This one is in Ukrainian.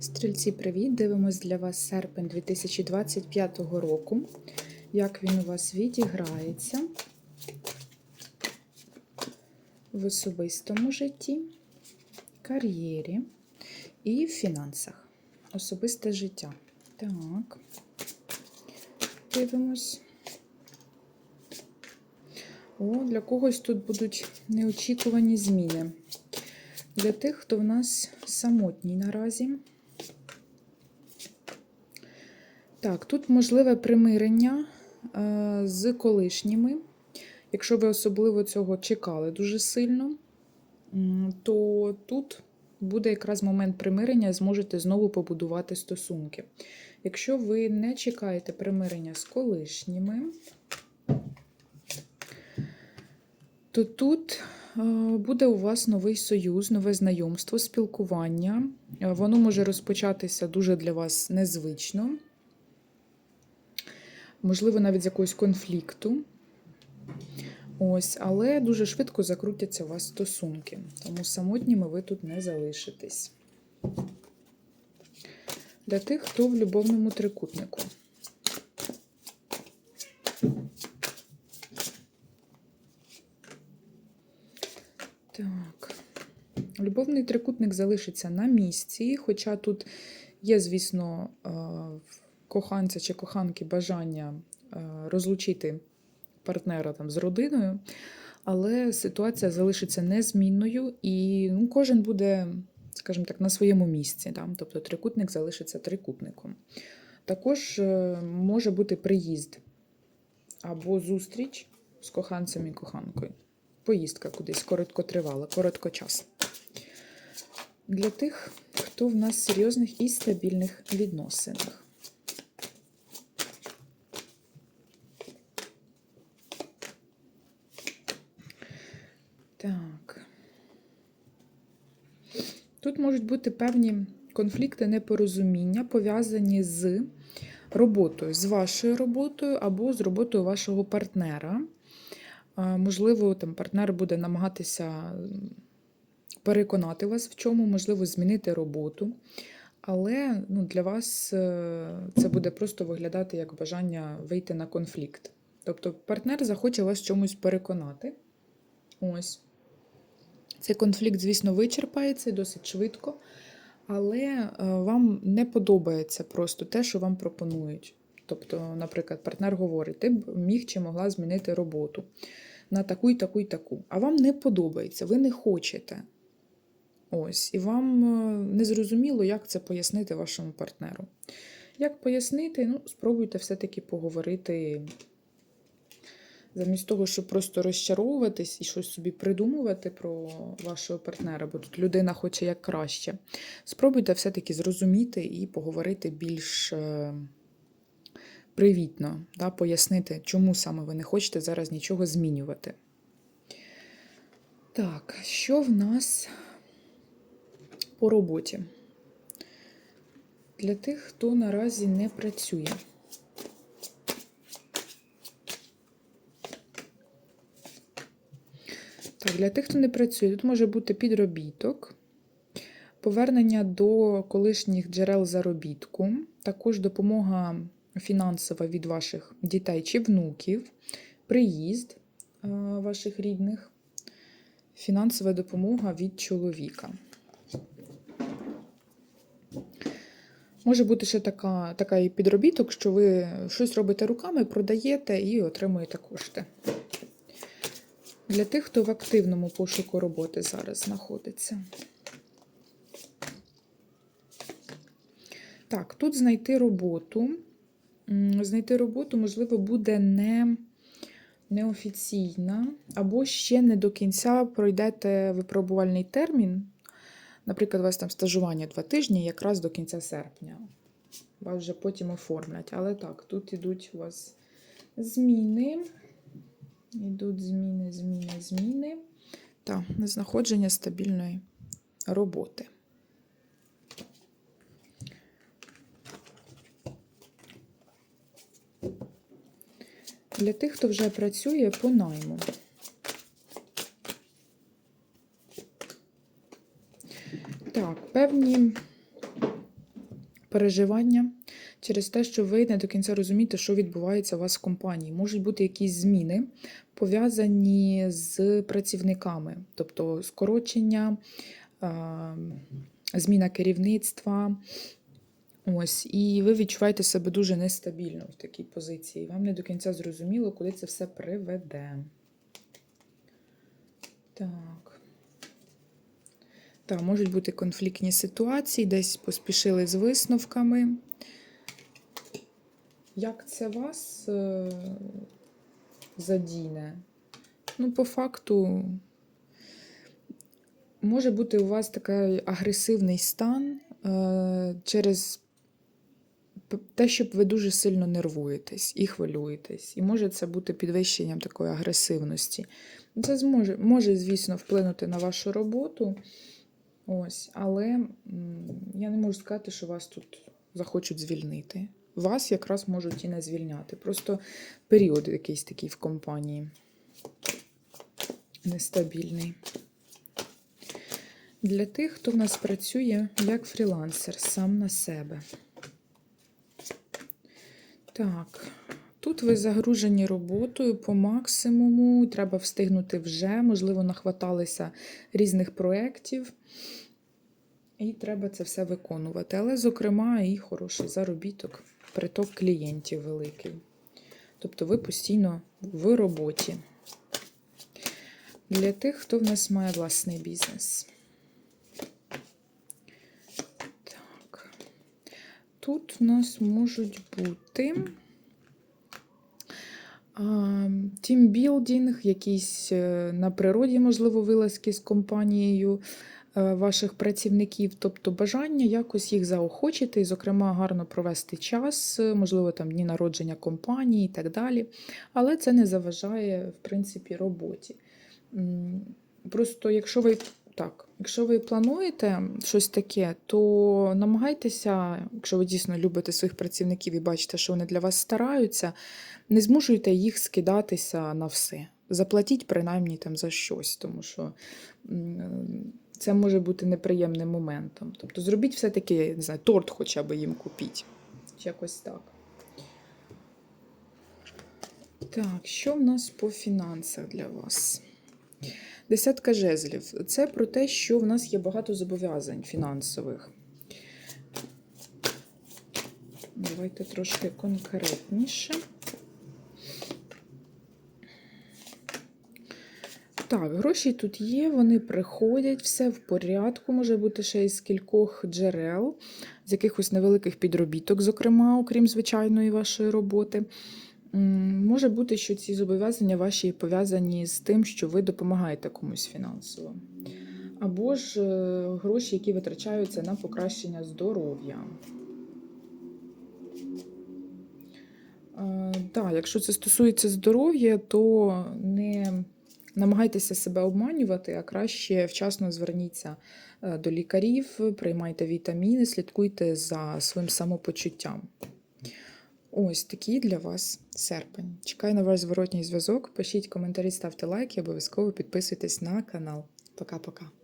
Стрільці, привіт! Дивимось для вас серпень 2025 року. Як він у вас відіграється в особистому житті, кар'єрі і в фінансах. Особисте життя. Так. Дивимось. О, для когось тут будуть неочікувані зміни. Для тих, хто в нас самотній наразі. Так, тут можливе примирення е, з колишніми. Якщо ви особливо цього чекали дуже сильно, то тут буде якраз момент примирення, зможете знову побудувати стосунки. Якщо ви не чекаєте примирення з колишніми, то тут е, буде у вас новий союз, нове знайомство, спілкування. Е, Воно може розпочатися дуже для вас незвично можливо, навіть з якогось конфлікту. Ось, але дуже швидко закрутяться у вас стосунки. Тому самотніми ви тут не залишитесь. Для тих, хто в любовному трикутнику. Так. Любовний трикутник залишиться на місці, хоча тут є, звісно, е, коханця чи коханки бажання е, розлучити партнера там з родиною, але ситуація залишиться незмінною, і ну, кожен буде, скажімо так, на своєму місці. Да? Тобто трикутник залишиться трикутником. Також е, може бути приїзд або зустріч з коханцем і коханкою. Поїздка кудись короткотривала, короткочасна. Для тих, хто в нас серйозних і стабільних відносинах. Так. Тут можуть бути певні конфлікти, непорозуміння, пов'язані з роботою, з вашою роботою або з роботою вашого партнера. Можливо, там партнер буде намагатися переконати вас в чому, можливо, змінити роботу. Але ну, для вас е, це буде просто виглядати як бажання вийти на конфлікт. Тобто партнер захоче вас чомусь переконати. Ось. Цей конфлікт, звісно, вичерпається досить швидко, але е, вам не подобається просто те, що вам пропонують. Тобто, наприклад, партнер говорить, ти б міг чи могла змінити роботу на таку і таку і таку. А вам не подобається, ви не хочете. Ось, і вам е, не зрозуміло, як це пояснити вашому партнеру. Як пояснити, ну, спробуйте все-таки поговорити замість того, щоб просто розчаровуватись і щось собі придумувати про вашого партнера, бо тут людина хоче як краще. Спробуйте все-таки зрозуміти і поговорити більш е, привітно, да, пояснити, чому саме ви не хочете зараз нічого змінювати. Так, що в нас по роботі? Для тих, хто наразі не працює. Так, для тих, хто не працює, тут може бути підробіток, повернення до колишніх джерел заробітку, також допомога фінансова від ваших дітей чи внуків, приїзд е, ваших рідних, фінансова допомога від чоловіка. Може бути ще така, така підробіток, що ви щось робите руками, продаєте і отримуєте кошти. Для тих, хто в активному пошуку роботи зараз знаходиться. Так, тут знайти роботу. Знайти роботу, можливо, буде не неофіційна, або ще не до кінця пройдете випробувальний термін. Наприклад, у вас там стажування два тижні, якраз до кінця серпня. Вас вже потім оформлять. Але так, тут ідуть у вас зміни. Йдуть зміни, зміни, зміни та знаходження стабільної роботи. Для тих, хто вже працює по найму. Так, певні переживання через те, що ви не до кінця розумієте, що відбувається у вас в компанії. Можуть бути якісь зміни, пов'язані з працівниками, тобто скорочення, зміна керівництва. Ось, і ви відчуваєте себе дуже нестабільно в такій позиції. Вам не до кінця зрозуміло, куди це все приведе. Так. Так, можуть бути конфліктні ситуації, десь поспішили з висновками. Як це вас е, задіне? Ну, по факту, може бути у вас такий агресивний стан е, через те, що ви дуже сильно нервуєтесь і хвилюєтесь. І може це бути підвищенням такої агресивності. Це зможе, може, звісно, вплинути на вашу роботу. Ось, але я не можу сказати, що вас тут захочуть звільнити. Вас якраз можуть і не звільняти. Просто період якийсь такий в компанії нестабільний. Для тих, хто в нас працює як фрілансер, сам на себе. Так, тут ви загружені роботою по максимуму. Треба встигнути вже, можливо, нахваталися різних проєктів. І треба це все виконувати. Але, зокрема, і хороший заробіток, приток клієнтів великий. Тобто ви постійно в роботі. Для тих, хто в нас має власний бізнес. Так. Тут в нас можуть бути а, тімбілдинг, якісь е, на природі, можливо, вилазки з компанією ваших працівників, тобто бажання якось їх заохочити, і, зокрема, гарно провести час, е, можливо, там дні народження компанії і так далі. Але це не заважає, в принципі, роботі. Просто, якщо ви так, якщо ви плануєте щось таке, то намагайтеся, якщо ви дійсно любите своїх працівників і бачите, що вони для вас стараються, не змушуйте їх скидатися на все. Заплатіть принаймні там за щось, тому що це може бути неприємним моментом. Тобто зробіть все-таки, не знаю, торт хоча б їм купіть. Якось так. Так, що в нас по фінансах для вас? Десятка жезлів. Це про те, що в нас є багато зобов'язань фінансових. Давайте трошки конкретніше. Так, гроші тут є, вони приходять, все в порядку. Може бути ще із кількох джерел, з якихось невеликих підробіток, зокрема, окрім звичайної вашої роботи. Може бути, що ці зобов'язання ваші пов'язані з тим, що ви допомагаєте комусь фінансово. Або ж е, гроші, які витрачаються на покращення здоров'я. Е, Так, якщо це стосується здоров'я, то не намагайтеся себе обманювати, а краще вчасно зверніться е, до лікарів, приймайте вітаміни, слідкуйте за своїм самопочуттям. Ось такий для вас серпень. Чекаю на ваш зворотній зв'язок. Пишіть коментарі, ставте лайки, обов'язково підписуйтесь на канал. Пока-пока.